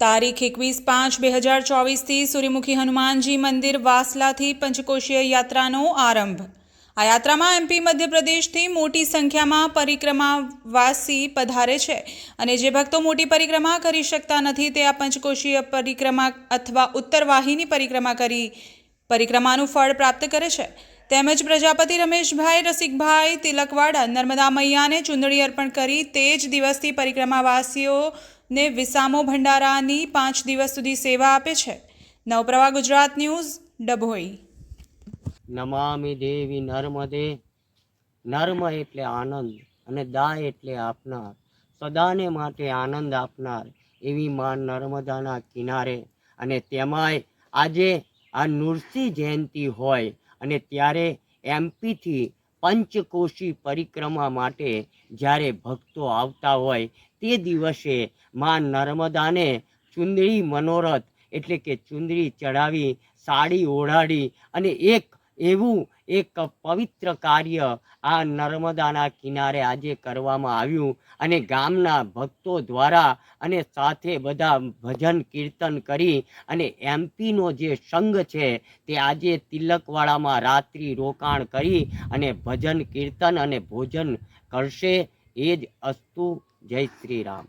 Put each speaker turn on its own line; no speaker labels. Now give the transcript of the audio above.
તારીખ એકવીસ પાંચ બે હજાર ચોવીસથી સૂર્યમુખી હનુમાનજી મંદિર વાસલાથી પંચકોશીય યાત્રાનો આરંભ. આ યાત્રામાં એમપી મધ્યપ્રદેશથી મોટી સંખ્યામાં પરિક્રમાવાસી પધારે છે અને જે ભક્તો મોટી પરિક્રમા કરી શકતા નથી તે આ પંચકોશીય પરિક્રમા અથવા ઉત્તરવાહિની પરિક્રમા કરી પરિક્રમાનું ફળ પ્રાપ્ત કરે છે. તેમજ પ્રજાપતિ રમેશભાઈ, રસિકભાઈ, તિલકવાડા, નર્મદા મૈયાને ચૂંદડી અર્પણ કરી તે જ દિવસથી પરિક્રમાવાસીઓને વિસામો ભંડારાની પાંચ દિવસ સુધી સેવા આપે છે. નવપ્રવાહ ગુજરાત ન્યૂઝ, ડભોઈ.
નમામિ દેવી નર્મદે, નર્મ એટલે આનંદ અને દા એટલે આપનાર. સદાને માટે આનંદ આપનાર એવી માં નર્મદાના કિનારે અને તેમાંય આજે આ નૃસિંહ જયંતિ હોય અને ત્યારે એમપીથી પંચકોશી પરિક્રમા માટે જ્યારે ભક્તો આવતા હોય તે દિવસે માં નર્મદાને ચુંદડી મનોરથ એટલે કે ચુંદડી ચડાવી સાડી ઓઢાડી અને એક એવું એક પવિત્ર કાર્ય આ નર્મદાના કિનારે આજે કરવામાં આવ્યું અને ગામના ભક્તો દ્વારા અને સાથે બધા ભજન કીર્તન કરી અને એમપીનો જે સંઘ છે તે આજે તિલકવાડામાં રાત્રિ રોકાણ કરી અને ભજન કીર્તન અને ભોજન કરશે. એ જ અસ્તુ. જય શ્રી રામ.